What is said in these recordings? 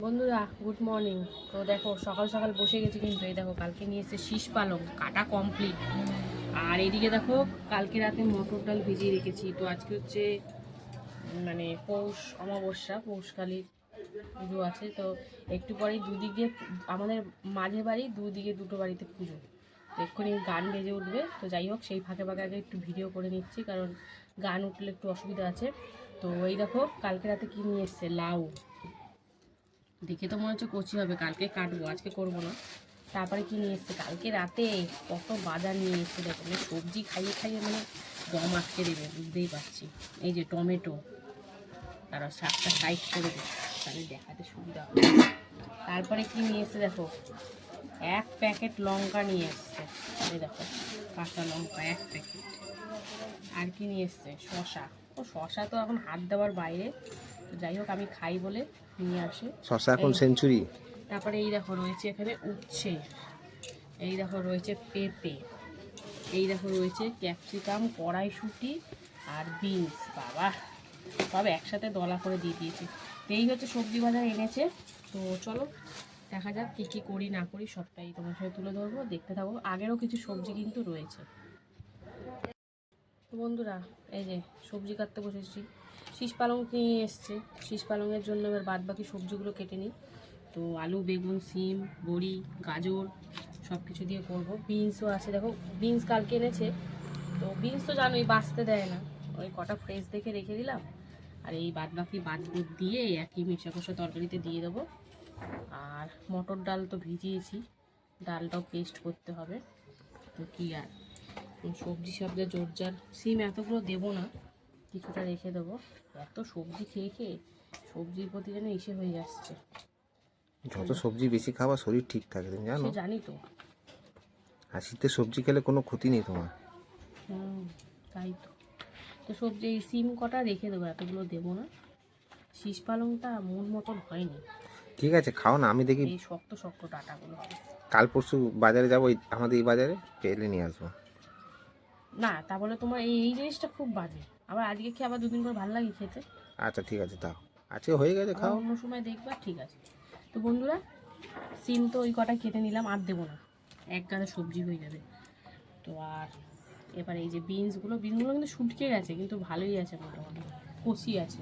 বন্ধুরা good morning তো দেখো, সকাল সকাল বসে গেছি কিন্তু, এই দেখো, কালকে নিয়ে এসেছে শীষ পালং, কাটা কমপ্লিট আর এদিকে দেখো, কালকে রাতে মটর ডাল ভিজিয়ে রেখেছি। তো আজকে হচ্ছে মানে পৌষ অমাবস্যা, পৌষকালীর পুজো আছে। তো একটু পরেই দুদিকে, আমাদের মাঝে বাড়ি দুদিকে দুটো বাড়িতে পুজো। তো এক্ষুনি গান বেজে উঠবে। তো যাই হোক, সেই ফাঁকে ফাঁকে আগে একটু ভিডিও করে নিচ্ছি, কারণ গান উঠলে একটু অসুবিধা আছে। তো এই দেখো, কালকে রাতে কি নিয়ে এসছে? লাউ। দেখে তো মনে হচ্ছে কচি হবে, কালকে কাটবো, আজকে করব না। তারপরে কি নিয়ে এসছে? কালকে রাতে কত বাজার নিয়ে এসছে, দেখো মানে সবজি খাইয়ে খাইয়ে মানে দম আটকে দেবে, বুঝতেই পারছি। এই যে টমেটো, তারা শাকটা সাইড করে দেবে তাহলে দেখাতে সুবিধা হবে। তারপরে কি নিয়ে এসছে, দেখো, এক প্যাকেট লঙ্কা নিয়ে এসছে। এই দেখো কাঁচা লঙ্কা, এক প্যাকেট। আর কি নিয়ে এসছে? শশা ও শশা তো এখন হাত দেওয়ার বাইরে। তো যাই হোক আমি খাই বলে নিয়ে আসে। শশা এখন সেঞ্চুরি। তারপরে এই দেখো রয়েছে এখানে উচ্ছে। এই দেখো রয়েছে পেঁপে। এই দেখো রয়েছে ক্যাপসিকাম কড়াইশুঁটি আর বিনস। বাবা সব একসাথে দলা করে দিয়ে দিয়েছে। তো এই হচ্ছে সবজি বাজার এনেছে। তো চলো দেখা যাক কী কী করি না করি সবটাই তোমার সাথে তুলে ধরবো দেখতে থাকব আগেরও কিছু সবজি কিন্তু রয়েছে। তো বন্ধুরা এই যে সবজি কাটতে বসেছি। শীষ পালং নিয়ে এসছে। শীষ পালংয়ের জন্য এবার বাদ বাকি সবজিগুলো কেটে নিই। তো আলু, বেগুন, সিম, বড়ি, গাজর সব কিছু দিয়ে করব। বিনসও আছে, দেখো বিনস কালকে এনেছে। তো বিনস তো জানোই, বাঁচতে দেয় না। ওই কটা ফ্রেশ দেখে রেখে দিলাম। আর এই বাদ বাকি বাদ বুদ দিয়ে একই মিশা কষা তরকারিতে দিয়ে দেবো। আর মটর ডাল তো ভিজিয়েছি। ডালটাও পেস্ট করতে হবে। তো কি আর? সবজি সব যা জোরজার। সিম এতগুলো দেবো না। কিছুটা রেখে দেবো। এত সবজি খেয়ে খেয়ে সবজির প্রতি যেন ইসে হয়ে যাচ্ছে। যত সবজি বেশি খাওয়া শরীর ঠিক থাকে তুমি জানো? জানি তো। আর শীতে সবজি খেলে কোনো ক্ষতি নেই তোমার। হুম তাই তো। তো সবজি এই সিম কটা রেখে দেবো এতগুলো দেবো না। শীষ পালংটা মন মতন হয়নি। ঠিক আছে খাও না আমি দেখি এই শক্ত শক্ত ডাটাগুলো। কাল পরশু বাজারে যাব আমাদের এই বাজারে পেলে নিয়ে আসব। না তা বলে তোমার এই এই জিনিসটা খুব বাজে। আবার আজকে খেয়ে আবার দুদিন করে ভালো লাগে খেতে। আচ্ছা ঠিক আছে তাও আজকে হয়ে গেছে খাও। অন্য সময় দেখবা ঠিক আছে। তো বন্ধুরা সিম তো ওই কটা কেটে নিলাম আর দেবো না। এক গাদা সবজি হয়ে যাবে। তো আর এবার এই যে বিনসগুলো বিনসগুলো কিন্তু শুটকে গেছে কিন্তু ভালোই আছে মোটামুটি কষি আছে।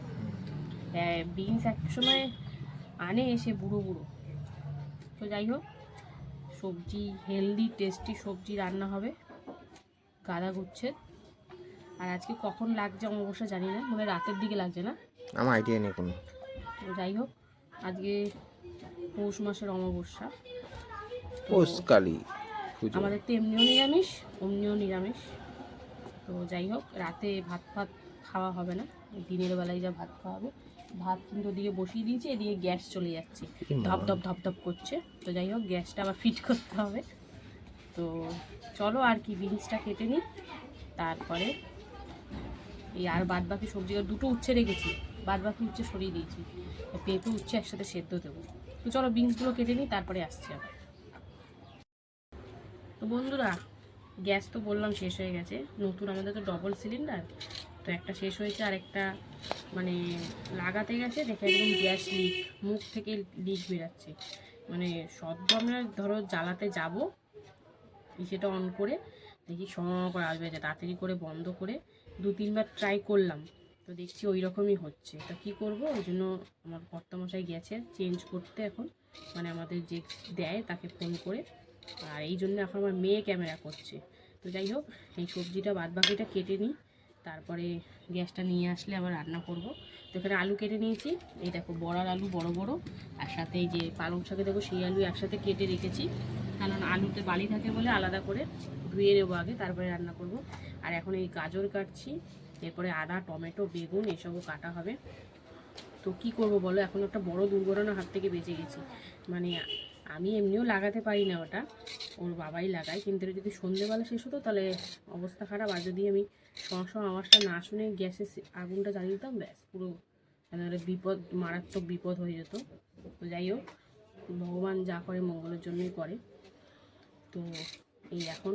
বিনস এক সময় আনে এসে বুড়ো বুড়ো। তো যাই হোক সবজি হেলদি টেস্টি সবজি রান্না হবে। গাদা গুচ্ছে আর আজকে কখন লাগছে আমি অবশ্য জানি না মানে রাতের দিকে লাগছে না? আমার আইডিয়া নেই কোনো। তো যাই হোক আজকে পৌষ মাসের অমাবস্যা। পোষকালি আমাদের তো এমনিও নিরামিষ অমনিও নিরামিষ। তো যাই হোক রাতে ভাত ফাত খাওয়া হবে না দিনের বেলায় যা ভাত খাওয়া হবে ভাত কিন্তু ওদিকে বসিয়ে দিয়েছি এদিকে গ্যাস চলে যাচ্ছে। ধপ ধপ ধপ ধপ করছে। তো যাই হোক গ্যাসটা আবার ফিট করতে হবে। তো চলো আর কি বিনসটা কেটে নিই। তারপরে এই আর বাদ বাকি সবজিগুলো দুটো উচ্ছে রেখেছি। বাদ বাকি উচ্ছে সরিয়ে দিয়েছি। পেঁপে উচ্ছে একসাথে সেদ্ধ দেবো। তো চলো বিনসগুলো কেটে নিই, তারপরে আসছি আবার। তো বন্ধুরা, গ্যাস তো বললাম শেষ হয়ে গেছে। নতুন আমাদের তো ডবল সিলিন্ডার তো একটা শেষ হয়েছে, আর একটা মানে লাগাতে গেছে। দেখে একদম গ্যাস লিক মুখ থেকে লিক বেরাচ্ছে। মানে সদ্য আমরা ধরো জ্বালাতে যাব, সেটা অন করে দেখি সময় করে আসবে, যে তাড়াতাড়ি করে বন্ধ করে দু তিনবার ট্রাই করলাম, তো দেখছি ওই রকমই হচ্ছে। তা কী করব? ওই জন্য আমার কর্তামশাই গেছে চেঞ্জ করতে এখন। মানে আমাদের যে দেয় তাকে ফোন করে। আর এই জন্য এখন আমার মেয়ে ক্যামেরা করছে। তো যাই হোক, এই সবজিটা বাদ বাকিটা কেটে নিই। তারপরে গ্যাসটা নিয়ে আসলে আবার রান্না করব। তো এখানে আলু কেটে নিয়েছি। এই দেখো, বড়ার আলু বড় বড়। আর সাথে এই যে পালং শাকে দেখো, সেই আলু একসাথে কেটে রেখেছি। কারণ আলুতে বালি থাকে বলে আলাদা করে ধুয়ে নেব আগে, তারপরে রান্না করব। আর এখন এই গাজর কাটছি, এরপরে আদা, টমেটো, বেগুন, এসবও কাটা হবে। তো কি করব বলো? এখন একটা বড় দুর্ঘটনার হাত থেকে বেঁচে গেছি। মানে আমি এমনিও লাগাতে পারি না ওটা, ওর বাবাই লাগায়, কিন্তু যদি সন্ধেবেলা শেষ হতো তাহলে অবস্থা খারাপ। আর যদি আমি সমস্যা আওয়াজটা না শুনে গ্যাসের সে- আগুনটা জ্বালিয়ে দিতাম, ব্যাস, পুরো মানে বিপদ, মারাত্মক বিপদ হয়ে যেত। তো যাই হোক, ভগবান যা করে মঙ্গলের জন্যই করে। তো এই এখন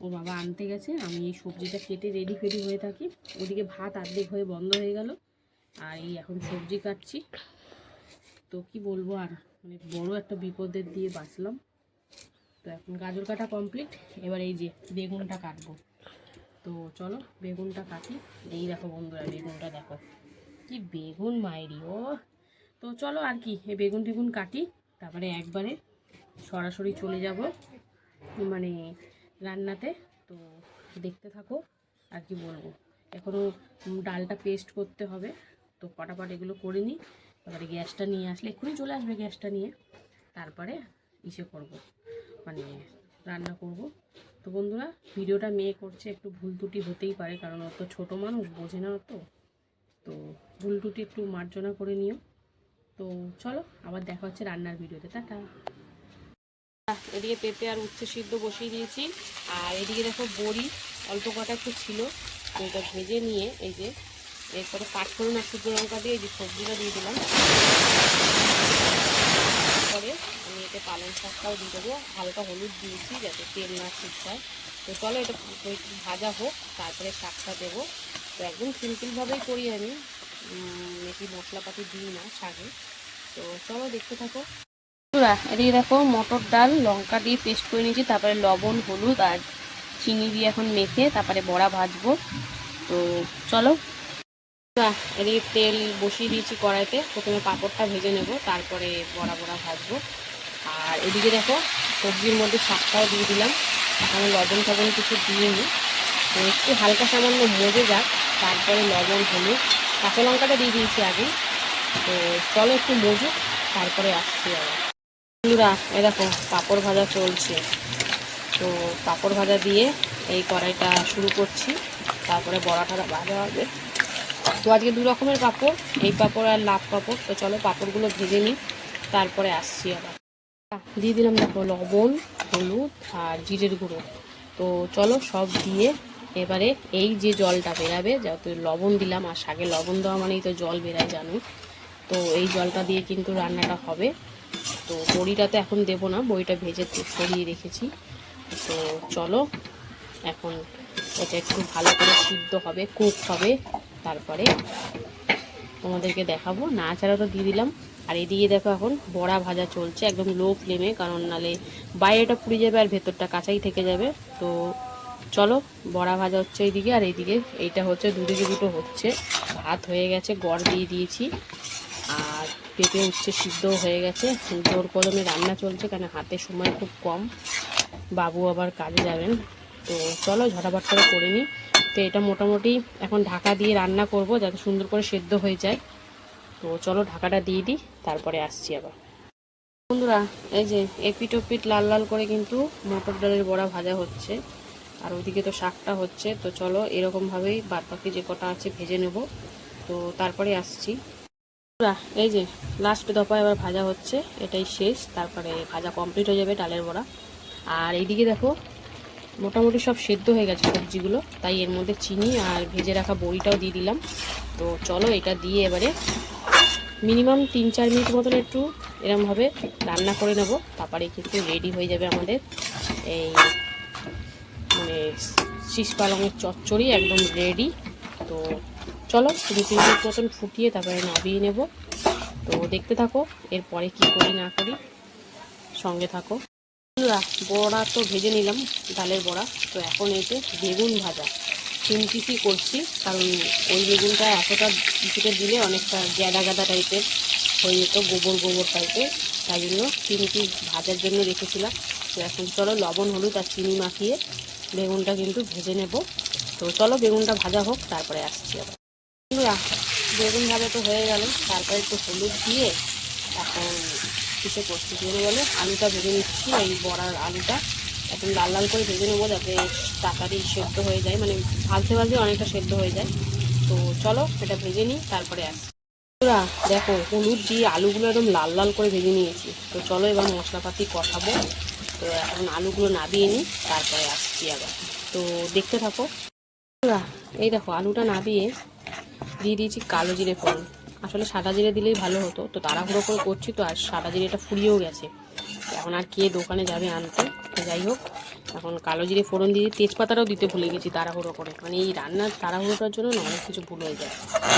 ও বাবা আনতে গেছে। আমি এই সবজিটা কেটে রেডি ফেডি হয়ে থাকি। ওদিকে ভাত আর্ধেক হয়ে বন্ধ হয়ে গেল। আর এই এখন সবজি কাটছি। তো কি বলব আর মানে বড় একটা বিপদের দিয়ে বাঁচলাম। তো এখন গাজর কাটা কমপ্লিট এবার এই যে বেগুনটা কাটবো। তো চলো বেগুনটা কাটি। এই দেখো বন্ধুরা, বেগুনটা দেখো। কি বেগুন মায়েরি ও। তো চলো আর কি, এই বেগুন টেগুন কাটি। তারপরে একবারে সরাসরি চলে যাব। মানে রান্নাতে, তো দেখতে থাকো আর কি বলব। এখনও ডালটা পেস্ট করতে হবে, তো ফটাফট এগুলো করে নিই। তারপরে গ্যাসটা নিয়ে আসলে, এক্ষুনি চলে আসবে গ্যাসটা নিয়ে। তারপরে ইসে করব মানে রান্না করব। তো বন্ধুরা, ভিডিওটা মেয়ে করছে, একটু ভুল ত্রুটি হতেই পারে, কারণ ও তো ছোটো মানুষ, বোঝে না তো। তো ভুল ত্রুটি একটু মার্জনা করে নিও। তো চলো, আবার দেখা হচ্ছে রান্নার ভিডিওতে। টাটা। এদিকে পেঁপে আর উচ্ছে সিদ্ধ বসিয়ে দিয়েছি। আর এদিকে দেখো বড়ি, অল্প কটা একটু ছিল। এটা ভেজে নিয়ে এই যে এরপরে পাঁচফোড়ন আর শুকনো লঙ্কা দিয়ে এই যে সবজিটা দিয়ে দিলাম। তারপরে আমি এতে পালং শাকটাও দিয়ে দেবো। হালকা হলুদ দিয়েছি যাতে তেল না শুকায় তো চলো এটা ভাজা হোক, তারপরে শাকটা দেবো। তো একদম সিম্পলভাবেই করি আমি। বেশি মশলাপাতি দিই না শাকে। তো চলো দেখতে থাকো। বন্ধুরা, এদিকে দেখো মটর ডাল, লঙ্কা দিয়ে পেস্ট করে নিয়েছি, তারপরে লবণ, হলুদ আর চিনি দিয়ে এখন মেখে তারপরে বড়া ভাজবো। তো চলো। এদিকে তেল বসিয়ে দিয়েছি কড়াইতে, প্রথমে পাঁপড়টা ভেজে নেব, তারপরে বড়া বড়া ভাজবো। আর এদিকে দেখো, সবজির মধ্যে শাকটাও দিয়ে দিলাম। এখানে লবণ টবণ কিছু দিইনি। তো একটু হালকা সামান্য মজে যাক, তারপরে লবণ, হলুদ, কাঁচা লঙ্কাটা দিয়ে দিয়েছি আগে তো চলো একটু মজুক, তারপরে আসছি আবার। বন্ধুরা এ দেখো, পাঁপড় ভাজা চলছে। তো পাঁপড় ভাজা দিয়ে এই কড়াইটা শুরু করছি। তারপরে বড়াটা ভাজা হবে। তো আজকে দু রকমের পাঁপড়, এই পাঁপড় আর লাভ পাঁপড়। তো চলো পাঁপড়গুলো ভেজে নিই, তারপরে আসছি আবার। দিয়ে দিলাম দেখো লবণ, হলুদ আর জিরের গুঁড়ো। তো চলো সব দিয়ে এবারে এই যে জলটা বেরাবে, যেহেতু লবণ দিলাম, আর শাকে লবণ দেওয়া মানেই তো জল বেরায় জানো তো এই জলটা দিয়ে কিন্তু রান্নাটা হবে। তো বড়িটা তো এখন দেবো না, বড়িটা ভেজে সরিয়ে রেখেছি। তো চলো, এখন এটা একটু ভালো করে সিদ্ধ হবে কুক হবে, তারপরে তোমাদেরকে দেখাবো। না ছাড়া তো দিয়ে দিলাম। আর এদিকে দেখো এখন বড়া ভাজা চলছে একদম লো ফ্লেমে কারণ নালে বাইরেটা পুড়ে যাবে আর ভেতরটা কাঁচাই থেকে যাবে। তো চলো, বড়া ভাজা হচ্ছে এইদিকে, আর এইদিকে এইটা হচ্ছে, দুদিকে দুটো হচ্ছে। ভাত হয়ে গেছে, গড় দিয়ে দিয়েছি। পেঁপে উচ্ছে সিদ্ধ হয়ে গেছে। জোর কদমে রান্না চলছে, কেন হাতে সময় খুব কম। বাবু আবার কাজে যাবেন। তো চলো ঝটাপট করে করে নিই। তো এটা মোটামুটি এখন ঢাকা দিয়ে রান্না করব, যাতে সুন্দর করে সেদ্ধ হয়ে যায়। তো চলো ঢাকাটা দিয়ে দিই, তারপরে আসছি আবার। বন্ধুরা, এই যে এপিট ওপিট লাল লাল করে কিন্তু মটর ডালের বড়া ভাজা হচ্ছে। আর ওদিকে তো শাকটা হচ্ছে। তো চলো এরকমভাবেই বাদ বাকি যে কটা আছে ভেজে নেব। তো তারপরে আসছি। এই যে লাস্ট দফায় এবার ভাজা হচ্ছে, এটাই শেষ, তারপরে ভাজা কমপ্লিট হয়ে যাবে ডালের বড়া। আর এইদিকে দেখো, মোটামুটি সব সেদ্ধ হয়ে গেছে সবজিগুলো, তাই এর মধ্যে চিনি আর ভেজে রাখা বড়িটাও দিয়ে দিলাম। তো চলো এটা দিয়ে এবারে মিনিমাম তিন চার মিনিট মতন একটু এরমভাবে রান্না করে নেব, তারপরে কিন্তু রেডি হয়ে যাবে আমাদের এই মানে শীষ পালংয়ের চচ্চড়ি একদম রেডি তো চলো দু তিন মতন ফুটিয়ে তারপরে নামিয়ে নেব। তো দেখতে থাকো, এরপরে কি করি না করি, সঙ্গে থাকো। বড়া তো ভেজে নিলাম, ডালের বড়া। তো এখন যে বেগুন ভাজা, তিন করছি, কারণ ওই বেগুনটা এতটা কিছুতে দিলে অনেকটা গ্যাদা গাদা টাইপের হয়ে যেত, গোবর গোবর টাইপের। তাই জন্য তিন ভাজার জন্য রেখেছিলাম। তো এখন চলো লবণ, হলুদ আর চিনি মাখিয়ে বেগুনটা কিন্তু ভেজে নেব। তো চলো বেগুনটা ভাজা হোক, তারপরে আসছি আবার। বন্ধুরা, বেগুন তো হয়ে গেল। তারপরে একটু হলুদ দিয়ে এখন কিসে করছি যেন বলে? আলুটা ভেজে নিচ্ছি এই বড়ার আলুটা। এখন লাল লাল করে ভেজে নেব যাতে তাড়াতাড়ি সেদ্ধ হয়ে যায়। মানে ভাজতে ভাজতে অনেকটা সেদ্ধ হয়ে যায়। তো চলো এটা ভেজে নিই তারপরে আসছি বন্ধুরা, দেখো হলুদ দিয়ে আলুগুলো একদম লাল লাল করে ভেজে নিয়েছি। তো চলো এবার মশলাপাতি কষাবো। তো এখন আলুগুলো নাবিয়ে নিই তারপরে আসছি আবার। তো দেখতে থাকো। এই দেখো আলুটা নাবিয়ে দিয়ে দিয়েছি কালো জিরে ফোড়ন আসলে সাদা জিরে দিলেই ভালো হতো, তো তাড়াহুড়ো করে করছি তো, আর সাদা জিরেটা ফুরিয়েও গেছে। এখন আর কে দোকানে যাবে আনতে? যাই হোক। এখন কালো জিরে ফোড়ন দিয়ে তেজপাতাটাও দিতে ভুলে গেছি তাড়াহুড়ো করে। মানে এই রান্নার তাড়াহুড়োটার জন্য না অনেক কিছু ভুল হয়ে যায়।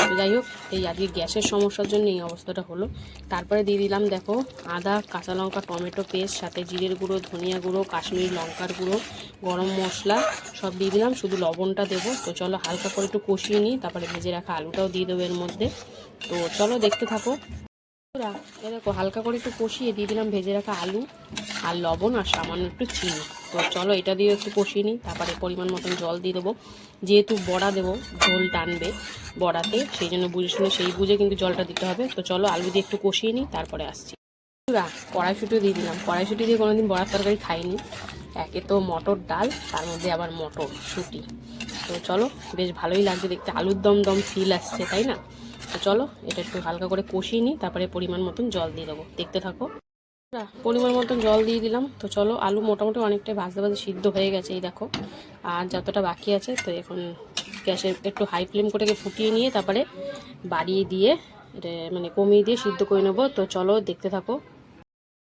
তো যাই হোক, এই আজকে গ্যাসের সমস্যার জন্য এই অবস্থাটা হলো। তারপরে দিয়ে দিলাম দেখো আদা, কাঁচা লঙ্কা, টমেটো পেস্ট, সাথে জিরের গুঁড়ো, ধনিয়া গুঁড়ো, কাশ্মীরি লঙ্কার গুঁড়ো, গরম মশলা সব দিয়ে দিলাম। শুধু লবণটা দেবো। তো চলো হালকা করে একটু কষিয়ে নিই। তারপরে ভেজে রাখা আলুটাও দিয়ে দেবো এর মধ্যে। তো চলো দেখতে থাকো। দেখো হালকা করে একটু কষিয়ে দিয়ে দিলাম ভেজে রাখা আলু আর লবণ আর সামান্য একটু চিনি। তো চলো এটা দিয়ে একটু কষিয়ে নিই তারপরে পরিমাণ মতন জল দিয়ে দেবো। যেহেতু বড়া দেবো ঝোল টানবে বড়াতে সেই জন্য বুঝে শুনে সেই বুঝে কিন্তু জলটা দিতে হবে। তো চলো আলু দিয়ে একটু কষিয়ে নিই তারপরে আসছি। বন্ধুরা, দিয়ে দিলাম। কড়াইশুটি দিয়ে কোনোদিন বড়ার তরকারি খাইনি। একে তো মটর ডাল তার মধ্যে আবার মটর শুটি তো চলো বেশ ভালোই লাগছে দেখতে। আলুর দম দম ফিল আসছে তাই না? তো চলো, এটা একটু হালকা করে কষিয়ে নিই, তারপরে পরিমাণ মতন জল দিয়ে দেবো। দেখতে থাকো। পরিমাণ মতন জল দিয়ে দিলাম। তো চলো, আলু মোটামুটি অনেকটাই ভাজতে ভাজতে সিদ্ধ হয়ে গেছে, এই দেখো। আর যতটা বাকি আছে, তো এখন গ্যাসে একটু হাই ফ্লেম করে ফুটিয়ে নিয়ে তারপরে বাড়িয়ে দিয়ে এটা মানে কমিয়ে দিয়ে সিদ্ধ করে নেব। তো চলো, দেখতে থাকো।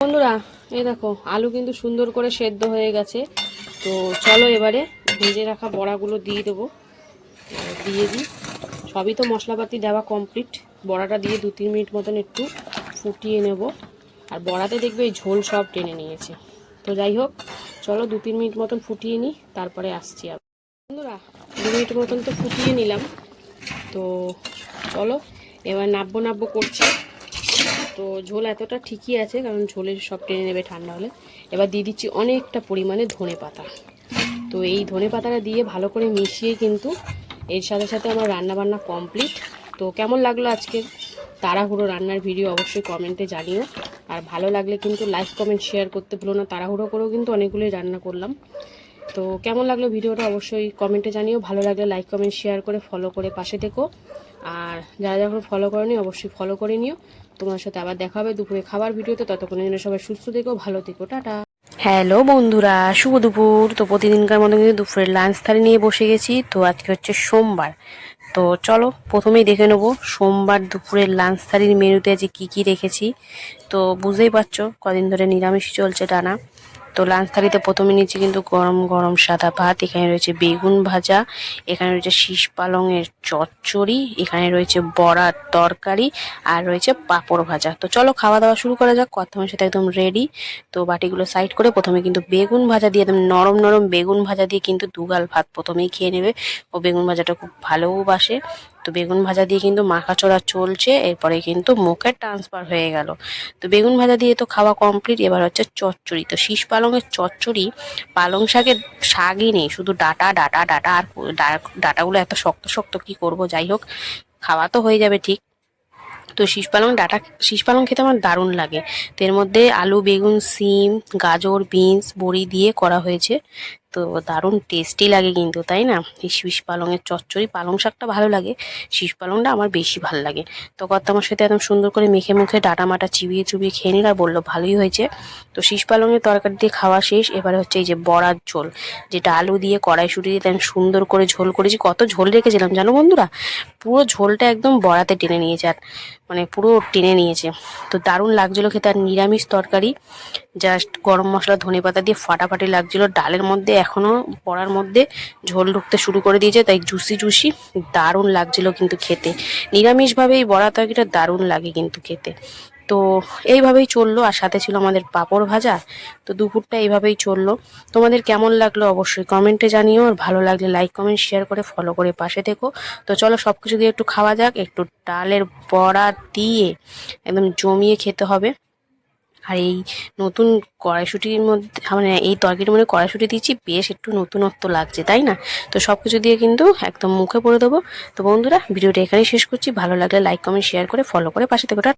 বন্ধুরা, এই দেখো, আলু কিন্তু সুন্দর করে সেদ্ধ হয়ে গেছে। তো চলো এবারে ভেজে রাখা বড়াগুলো দিয়ে দেবো। দিয়ে দিই। সবই তো মশলাপাতি দেওয়া কমপ্লিট বড়াটা দিয়ে দু তিন মিনিট মতন একটু ফুটিয়ে নেব। আর বড়াতে দেখবে এই ঝোল সব টেনে নিয়েছে। তো যাই হোক, চলো দু তিন মিনিট মতন ফুটিয়ে নিই, তারপরে আসছি আবার। বন্ধুরা, দু মিনিট মতন তো ফুটিয়ে নিলাম। তো চলো, এবার নাব্বো নাব্বো করছি। তো ঝোল এতটা ঠিকই আছে, কারণ ঝোলের সব টেনে নেবে ঠান্ডা হলে। এবার দিয়ে দিচ্ছি অনেকটা পরিমাণে ধনে পাতা তো এই ধনে পাতাটা দিয়ে ভালো করে মিশিয়ে কিন্তু এর সাথে সাথে আমার রান্না বান্না কমপ্লিট তো কেমন লাগল আজকের তাড়াহুড়ো রান্নার ভিডিও অবশ্যই কমেন্টে জানিও। আর ভালো লাগলে কিন্তু লাইক কমেন্ট শেয়ার করতে ভুলো না। তাড়াহুড়ো করেও কিন্তু অনেকগুলোই রান্না করলাম। তো কেমন লাগল ভিডিওটা অবশ্যই কমেন্টে জানিও। ভালো লাগলে লাইক কমেন্ট শেয়ার করে ফলো করে পাশে থেকো। আর যারা যখন ফলো করনি, অবশ্যই ফলো করে নিও। তোমার সাথে আবার দেখা হবে দুপুরে খাবার ভিডিওতে ততক্ষণের জন্য সবাই সুস্থ থেকো, ভালো থেকো। টাটা। হ্যালো বন্ধুরা, শুভ দুপুর। তো প্রতিদিনকার মতো কিন্তু দুপুরের লাঞ্চ থালি নিয়ে বসে গেছি। তো আজকে হচ্ছে সোমবার। তো চলো, প্রথমেই দেখে নেব সোমবার দুপুরের লাঞ্চ থালির মেনুতে আজকে কী কী রেখেছি। তো বুঝতেই পারছ, কদিন ধরে নিরামিষ চলছে টানা। তো লাঞ্চ থালিতে প্রথমে নিচ্ছি কিন্তু গরম গরম সাদা ভাত, এখানে রয়েছে বেগুন ভাজা, এখানে রয়েছে শীষ পালংয়ের চচ্চড়ি, এখানে রয়েছে বড়ার তরকারি আর রয়েছে পাঁপড় ভাজা। তো চলো খাওয়া দাওয়া শুরু করা যাক কথা সাথে একদম রেডি তো বাটিগুলো সাইড করে প্রথমে কিন্তু বেগুন ভাজা দিয়ে একদম নরম নরম বেগুন ভাজা দিয়ে কিন্তু দুগাল ভাত প্রথমেই খেয়ে নেবে। ও বেগুন ভাজাটা খুব ভালোও বাসে। তো বেগুন ভাজা দিয়ে কিন্তু মাখাচোড়া চলছে, এরপরে কিন্তু মুখে ট্রান্সফার হয়ে গেল। তো বেগুন ভাজা দিয়ে তো খাওয়া কমপ্লিট এবার হচ্ছে চচ্চড়ি। তো শীষ পালংয়ের চচ্চড়ি, পালং শাকের শাকই নেই, শুধু ডাটা ডাটা ডাটা, আর ডাটাগুলো এত শক্ত শক্ত কি করব? যাই হোক, খাওয়া তো হয়ে যাবে ঠিক। তো শীষ পালং, ডাটা শীষ পালং খেতে আমার দারুণ লাগে। তো এর মধ্যে আলু, বেগুন, সিম, গাজর, বিনস, বড়ি দিয়ে করা হয়েছে। তো দারুণ টেস্টি লাগে কিন্তু, তাই না? এই শীষ পালংয়ের চচ্চড়ি পালং শাকটা ভালো লাগে। শীষ পালংটা আমার বেশি ভালো লাগে। তো আমার সাথে একদম সুন্দর করে মেখে মুখে ডাটা মাটা চিবিয়ে চুবিয়ে খেয়ে নিল আর বলল, ভালোই হয়েছে। তো শীষ পালংয়ের তরকারি দিয়ে খাওয়া শেষ। এবারে হচ্ছে এই যে বড়ার ঝোল, যেটা আলু দিয়ে কড়াইশুটি দিয়ে তেমন সুন্দর করে ঝোল করেছি। কত ঝোল রেখেছিলাম জানো বন্ধুরা? পুরো ঝোলটা একদম বড়াতে টেনে নিয়েছে আর মানে পুরো টেনে নিয়েছে। তো দারুণ লাগছিল খেতে। আর নিরামিষ তরকারি জাস্ট গরম মশলা ধনে পাতা দিয়ে ফাটাফাটি লাগছিল। ডালের মধ্যে এখনও বড়ার মধ্যে ঝোল ঢুকতে শুরু করে দিয়েছে, তাই জুসি জুসি দারুণ লাগছিল কিন্তু খেতে। নিরামিষভাবে এই বড়া তরকারিটা দারুণ লাগে কিন্তু খেতে। তো এইভাবেই চলল, আর সাথে ছিল আমাদের পাঁপড় ভাজা, তো দুপুরটা এইভাবেই চলল। তোমাদের কেমন লাগল অবশ্যই কমেন্টে জানিও, আর ভালো লাগলে লাইক, কমেন্ট, শেয়ার করে ফলো করে পাশে থেকো। তো চলো সব কিছু দিয়ে একটু খাওয়া যাক, একটু ডালের বড়া দিয়ে একদম জমিয়ে খেতে হবে। আর এই নতুন কড়াইশুটির মধ্যে মানে এই তরকারির মধ্যে কড়াইশুটি দিচ্ছি বেশ একটু নতুনত্ব লাগছে, তাই না? তো সব কিছু দিয়ে কিন্তু একদম মুখে পড়ে দেবো। তো বন্ধুরা, ভিডিওটা এখানেই শেষ করছি। ভালো লাগলে লাইক কমেন্ট শেয়ার করে ফলো করে পাশে থেকে।